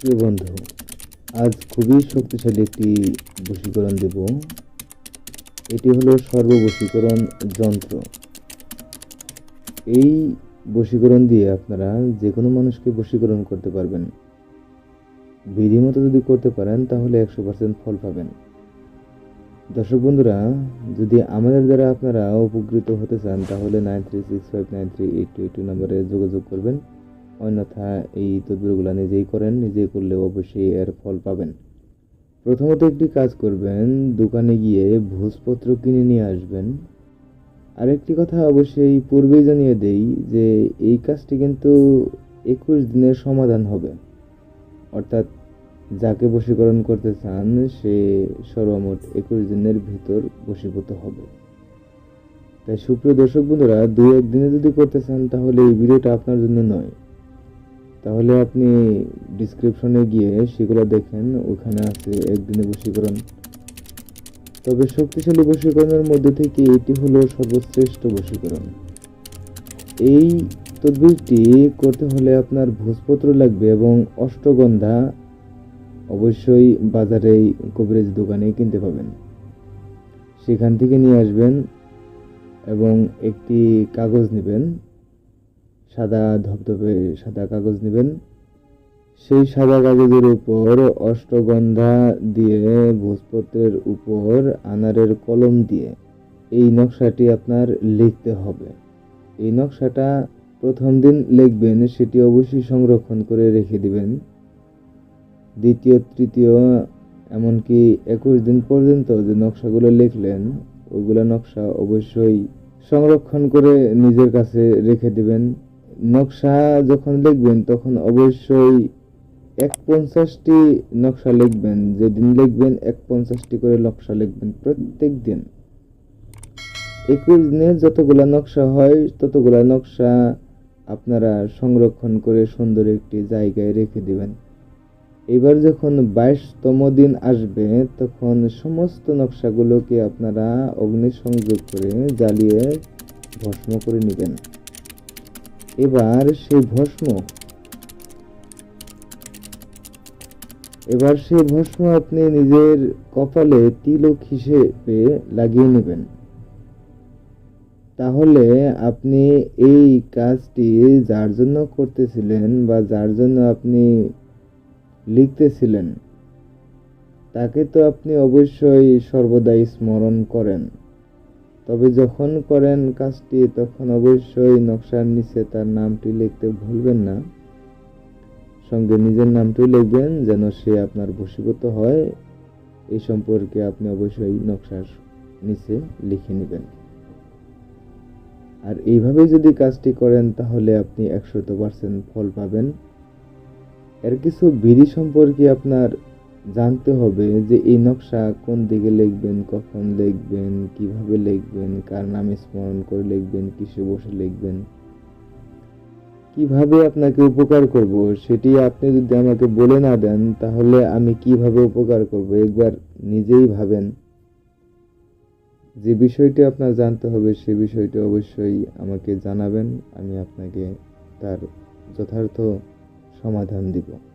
প্রিয় বন্ধু, আজ খুবই শক্তিশালী একটি বশীকরণ দেব। এটি হলো সর্ববশীকরণ যন্ত্র। এই বশীকরণ দিয়ে আপনারা যে কোনো মানুষকে বশীকরণ করতে পারবেন। বিধি মতো যদি করতে পারেন, তাহলে একশো পার্সেন্ট ফল পাবেন। দর্শক বন্ধুরা, যদি আমাদের দ্বারা আপনারা উপকৃত হতে চান, তাহলে nine three six five nine three eight two eight two নাম্বারে যোগাযোগ করবেন। অন্যথা এই তদবিরগুলো নিজেই করেন, নিজেই করলে অবশ্যই এর ফল পাবেন। প্রথমত একটি কাজ করবেন, দোকানে গিয়ে ভোজপত্র কিনে নিয়ে আসবেন। আরেকটি কথা অবশ্যই পূর্বেই জানিয়ে দেই যে এই কাজটি কিন্তু একুশ দিনের সমাধান হবে। অর্থাৎ যাকে বশীকরণ করতে চান, সে সর্বমোট একুশ দিনের ভিতর বশীভূত হবে। তাই সুপ্রিয় দর্শক বন্ধুরা দুই একদিনে যদি করতে চান, তাহলে এই ভিডিওটা আপনার জন্য নয়। তাহলে আপনি ডিসক্রিপশনে গিয়ে সেগুলো দেখেন, ওখানে আছে একদিনে বশীকরণ। তবে শক্তিশালী বশীকরণের মধ্যে থেকে এটি হলো সর্বশ্রেষ্ঠ বশীকরণ। এই তদবিরটি করতে হলে আপনার ভোজপত্র লাগবে এবং অষ্টগন্ধা অবশ্যই বাজারে কবিরাজ দোকানে কিনতে পাবেন। সেখান থেকে নিয়ে আসবেন এবং একটি কাগজ নেবেন। সাদা ধবধবে সাদা কাগজ নেবেন। সেই সাদা কাগজের উপর অষ্টগন্ধা দিয়ে ভোজপত্রের উপর আনারের কলম দিয়ে এই নকশাটি আপনার লিখতে হবে। এই নকশাটা প্রথম দিন লিখবেন, সেটি অবশ্যই সংরক্ষণ করে রেখে দিবেন। দ্বিতীয়, তৃতীয়, এমনকি একুশ দিন পর্যন্ত যে নকশাগুলো লিখলেন ওইগুলো নকশা অবশ্যই সংরক্ষণ করে নিজের কাছে রেখে দিবেন। নকশা যখন লিখবেন, তখন অবশ্যই এক পঞ্চাশটি নকশা লিখবেন। যেদিন লিখবেন এক পঞ্চাশটি করে নকশা লিখবেন প্রত্যেক দিন। একুশ দিনে যতগুলা নকশা হয়, ততগুলা নকশা আপনারা সংরক্ষণ করে সুন্দর একটি জায়গায় রেখে দিবেন। এবার যখন বাইশতম দিন আসবে, তখন সমস্ত নকশাগুলোকে আপনারা অগ্নিসংযোগ করে জ্বালিয়ে ভস্ম করে নেবেন। এবার সেই ভস্ম। এবার সেই ভস্ম আপনি নিজের কপালে তিলক হিসেবে লাগিয়ে নেবেন। তাহলে আপনি এই কাজটি যার জন্য করতেছিলেন বা যার জন্য আপনি লিখতেছিলেন, তাকে তো আপনি অবশ্যই সর্বদাই স্মরণ করেন। তবে যখন করেন কাজটি, তখন অবশ্যই নকশার নিচে তার নামটি লিখতে ভুলবেন না। সঙ্গে নিজের নামটি লিখবেন যেন সে আপনার বশীভূত হয়। এই সম্পর্কে আপনি অবশ্যই নকশার নিচে লিখে নেবেন। আর এইভাবে যদি কাজটি করেন, তাহলে আপনি একশত পার্সেন্ট ফল পাবেন। এর কিছু বিধি সম্পর্কে আপনার জানতে হবে যে এই নকশা কোন দিকে লিখবেন, কখন লিখবেন, কীভাবে লিখবেন, কার নামে স্মরণ করে লিখবেন, কিসে বসে লিখবেন। কীভাবে আপনাকে উপকার করব সেটি আপনি যদি আমাকে বলে না দেন, তাহলে আমি কীভাবে উপকার করব একবার নিজেই ভাবেন। যে বিষয়টি আপনার জানতে হবে, সে বিষয়টি অবশ্যই আমাকে জানাবেন, আমি আপনাকে তার যথার্থ সমাধান দিব।